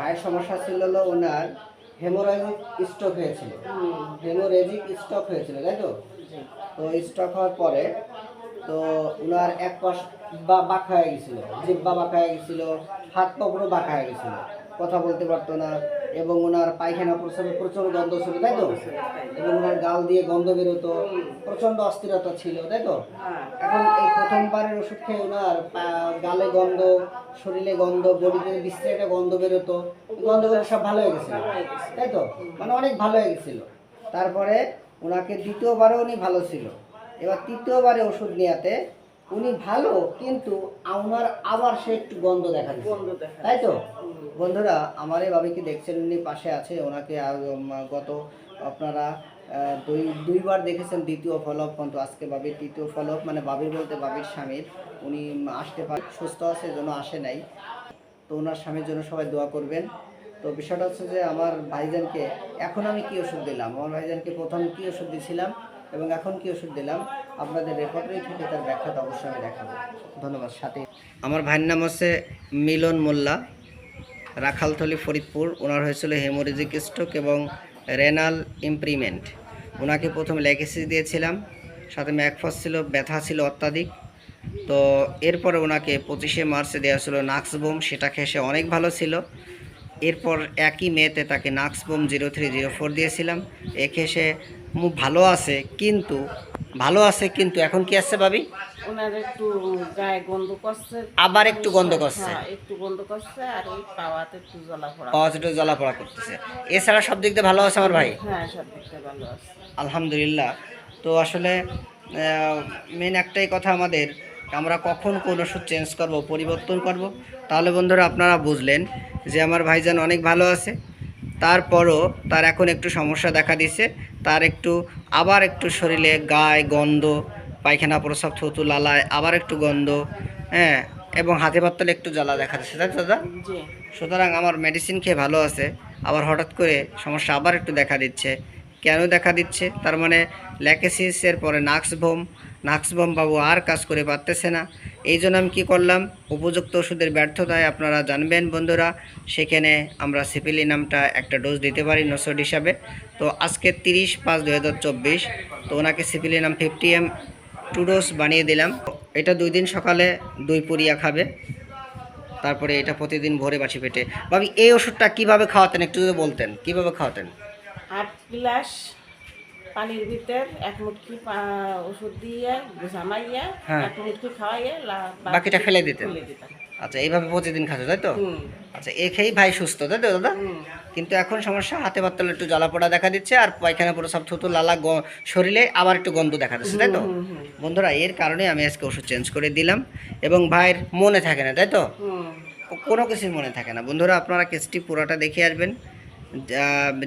পায়ের সমস্যা ছিল ওনার হেমোরেজিক স্ট্রোক হয়েছিল। হেমোরেজিক স্টক হয়েছিল, তাই তো? তো স্টক হওয়ার পরে তো ওনার এক পাশ বা বাঁকা হয়ে গেছিল, জিব্বা বাঁকা হয়ে গেছিল, হাত পা বাঁকা হয়ে গেছিল। কথা বলতে পারতো না এবং ওনার পায়খানা প্রস্রাবে প্রচুর গন্ধ ছিল, তাই তো? এবং ওনার গাল দিয়ে গন্ধ বেরোতো, প্রচণ্ড অস্থিরতা ছিল, তাই তো? এখন এই প্রথমবারের ওষুধ খেয়ে ওনার গালে গন্ধ, শরীরে গন্ধ, বডিতে বিশ্রে একটা গন্ধ বেরোতো এই গন্ধগুলো সব ভালো হয়ে গেছিল, তাই তো? মানে অনেক ভালো হয়ে গেছিল। তারপরে ওনাকে দ্বিতীয়বারও উনি ভালো ছিল। এবার তৃতীয়বারে ওষুধ নেওয়াতে উনি ভালো কিন্তু আমার আবার সে একটু গন্ধ দেখা গন্ধ দেখা তাই তো? বন্ধুরা আমার এই বাবিকে দেখছেন উনি পাশে আছে। ওনাকে গত আপনারা দুই দুইবার দেখেছেন দ্বিতীয় ফলক কিন্তু আজকে বাবির তৃতীয় ফলক মানে বাবির বলতে বাবির স্বামীর। উনি আসতে পারে সুস্থ আছে জন্য আসে নাই। তো ওনার স্বামীর জন্য সবাই দোয়া করবেন। তো বিষয়টা হচ্ছে যে আমার ভাইজানকে এখন আমি কি ওষুধ দিলাম? আমার ভাইজানকে প্রথম কি ওষুধ দিয়েছিলাম এবং এখন কি ওষুধ দিলাম? আপনাদের রেকর্ডেই থেকে তার ব্যাখ্যাটা অবশ্যই আমি দেখাবো। ধন্যবাদ, সাথে। আমার ভাইয়ের নাম হচ্ছে মিলন মোল্লা, রাখালথলি, ফরিদপুর। ওনার হয়েছিল হেমোরেজিক স্ট্রোক এবং রেনাল ইমপ্রিমেন্ট ওনাকে প্রথম ল্যাকেসিস দিয়েছিলাম, সাথে ম্যাকফস ছিল, ব্যথা ছিল অত্যাধিক। তো এরপরে ওনাকে পঁচিশে মার্চে দেওয়া ছিল নাক্সবোম সেটা খেয়ে সে অনেক ভালো ছিল। এরপর একই মেতে তাকে nux vom zero three zero four দিয়েছিলাম। একে সে ভালো আছে কিন্তু ভালো আছে কিন্তু এখন কি আসছে ভাবি? ওনার একটু গায়ে গন্ধ করছে। আবার একটু গন্ধ করছে? হ্যাঁ একটু গন্ধ করছে আর এই পাওয়াতে একটু জ্বলা পড়া একটু জ্বালাপড়া করতেছে। এছাড়া সব দিক দিয়ে ভালো আছে আমার ভাই? হ্যাঁ সব দিকটা ভালো আছে। আলহামদুলিল্লাহ। তো আসলে মেন একটাই কথা আমাদের আমরা কখন কোন ওষুধ চেঞ্জ করব পরিবর্তন করব? তাহলে বন্ধুরা আপনারা বুঝলেন যে আমার ভাইজান অনেক ভালো আছে। তারপরও তার এখন একটু সমস্যা দেখা দিছে তার একটু আবার একটু শরীরে গায়ে গন্ধ পায়খানা প্রসাব থুতু লালায় আবার একটু গন্ধ হ্যাঁ এবং হাতে পাতলে একটু জ্বালা দেখা দিচ্ছে তাই দাদা? সুতরাং আমার মেডিসিন খেয়ে ভালো আছে। আবার হঠাৎ করে সমস্যা আবার একটু দেখা দিচ্ছে। কেন দেখা দিচ্ছে? তার মানে ল্যাকেসিসের পরে নাক্সভোম নাক্সভোম বাবু আর কাজ করে পারতেছে না। এই জন্য আমি কী করলাম? উপযুক্ত ওষুধের ব্যর্থতায় আপনারা জানবেন বন্ধুরা। সেখানে আমরা সিপিলি নামটা একটা ডোজ দিতে পারি নসড হিসাবে। তো আজকে তিরিশ পাঁচ দু তো ওনাকে সিপিলি নাম ফিফটি এম টু ডোজ বানিয়ে দিলাম। এটা দুই দিন সকালে দুই পুরিয়া খাবে। তারপরে এটা প্রতিদিন ভোরে বাছি পেটে। ভাবি, এই ওষুধটা কীভাবে খাওয়াতেন? একটু যদি বলতেন, কীভাবে খাওয়াতেন? আট গ্লাস পানির ভিতর এক মুটকি ওষুধ দিয়ে জামাইয়া হ্যাঁ। এক মুটকি খাওয়াইয়া বাকিটা ফেলে দিতেন। আচ্ছা এইভাবে প্রতিদিন খাচ্ছে তাই তো? আচ্ছা এ খেয়েই ভাই সুস্থ তাই তো দাদা? কিন্তু এখন সমস্যা হাতে বাত্তলে একটু জ্বালা পোড়া দেখা দিচ্ছে আর পায়খানা পুরো সব থুতু লালা শরীরে আবার একটু গন্ধ দেখা দিচ্ছে তাই তো? বন্ধুরা এর কারণে আমি আজকে ওষুধ চেঞ্জ করে দিলাম এবং ভাইয়ের মনে থাকে না তাই তো? কোনো কিছুই মনে থাকে না। বন্ধুরা আপনারা কেসটি পুরোটা দেখে আসবেন।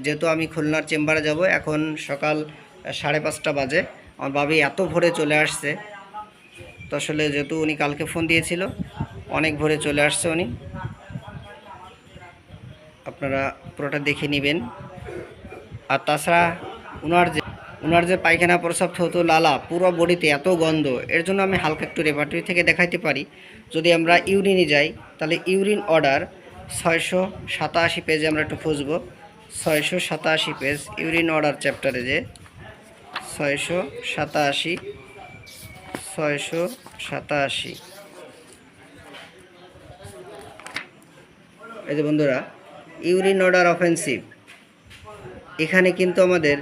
যেহেতু আমি খুলনার চেম্বারে যাব, এখন সকাল সাড়ে পাঁচটা বাজে। আমার বাবি এত ভোরে চলে আসছে। তো আসলে যেহেতু উনি কালকে ফোন দিয়েছিল, অনেক ভোরে চলে আসছে উনি। আপনারা পুরোটা দেখে নেবেন। আর তাছাড়া ওনার যে ওনার যে পায়খানা প্রসাব থতো লালা, পুরো বডিতে এত গন্ধ, এর জন্য আমি হালকা একটু রেপার্টরি থেকে দেখাইতে পারি। যদি আমরা ইউরিনে যাই, তাহলে ইউরিন অর্ডার ছয়শো সাতাশি পেজে আমরা একটু খুঁজবো। ছয়শো সাতাশি পেজ ইউরিন অর্ডার চ্যাপ্টারে যে ছয়শো সাতাশি ছয়শো সাতাশি। এই যে বন্ধুরা ইউরিন অর্ডার অফেন্সিভ এখানে কিন্তু আমাদের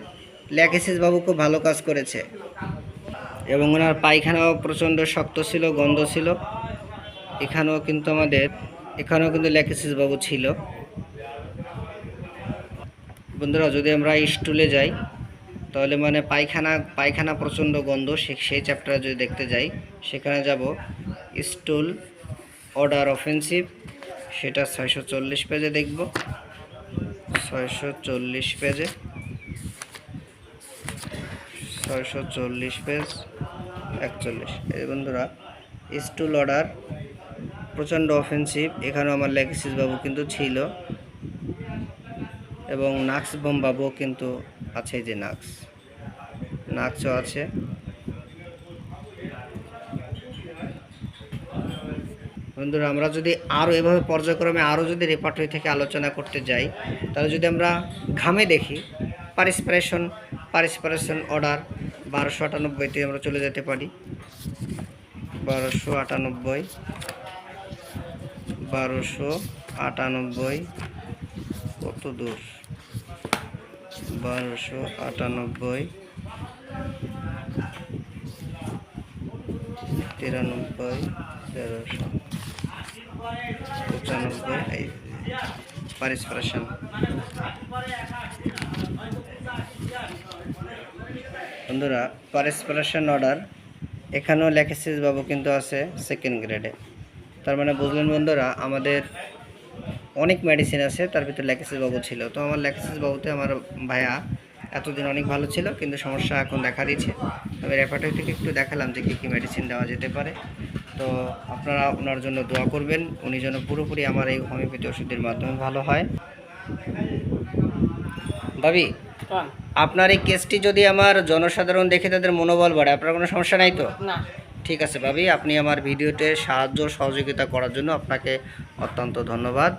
ল্যাকেসিস বাবু খুব ভালো কাজ করেছে। এবং ওনার পায়খানাও প্রচণ্ড শক্ত ছিল, গন্ধ ছিল। এখানেও কিন্তু আমাদের এখানেও কিন্তু ল্যাকেসিস বাবু ছিল। বন্ধুরা, যদি আমরা স্টুলে যাই, তাহলে মানে পায়খানা পায়খানা প্রচণ্ড গন্ধ, সে সেই চ্যাপ্টারে যদি দেখতে যাই, সেখানে যাব স্টুল অর্ডার অফেন্সিভ সেটা ছয়শো চল্লিশ পেজে দেখব। ছয়শো চল্লিশ পেজে ছয়শো চল্লিশ পেজ একচল্লিশ। বন্ধুরা স্টুল অর্ডার প্রচণ্ড অফেন্সিভ এখানেও আমার লেগেসিস বাবু কিন্তু ছিল। এবং নাক্স বম বাবু কিন্তু আছে যে নাক্স নাক্সও আছে। বন্ধুরা, আমরা যদি আরও এভাবে পর্যায়ক্রমে আরও যদি রেপার্টরি থেকে আলোচনা করতে যাই, তাহলে যদি আমরা ঘামে দেখি, পারিসপারেশন পারিসপারেশন অর্ডার বারোশো আটানব্বইতে আমরা চলে যেতে পারি। বারোশো আটানব্বই। বারোশো আটানব্বই। কত দূর? বারোশো আটানব্বই। তিরানব্বই, তেরোশো। পঁচানব্বই, এই পারিসপারেশন বন্ধুরা পারিসপারেশন অর্ডার এখানেও লেখেছিস বাবু কিন্তু আছে সেকেন্ড গ্রেডে তার মানে বুঝলেন বন্ধুরা আমাদের অনেক মেডিসিন আছে তার ভিতরে ল্যাকেসিস বাবু ছিল। তো আমার ল্যাকেসিস বাবুতে আমার ভাইয়া এতদিন অনেক ভালো ছিল কিন্তু সমস্যা এখন দেখা দিচ্ছে আমি রেফার্টারি থেকে একটু দেখালাম যে কী কী মেডিসিন দেওয়া যেতে পারে। তো আপনারা ওনার জন্য দোয়া করবেন উনি যেন পুরোপুরি আমার এই হোমিওপ্যাথি ওষুধের মাধ্যমে ভালো হয়। ভাবি আপনার এই কেসটি যদি আমার জনসাধারণ দেখে তাদের মনোবল বাড়ে আপনার কোনো সমস্যা নাই তো? না। ঠিক আছে ভাবি আপনি আমার ভিডিওতে সাহায্য সহযোগিতা করার জন্য আপনাকে অত্যন্ত ধন্যবাদ।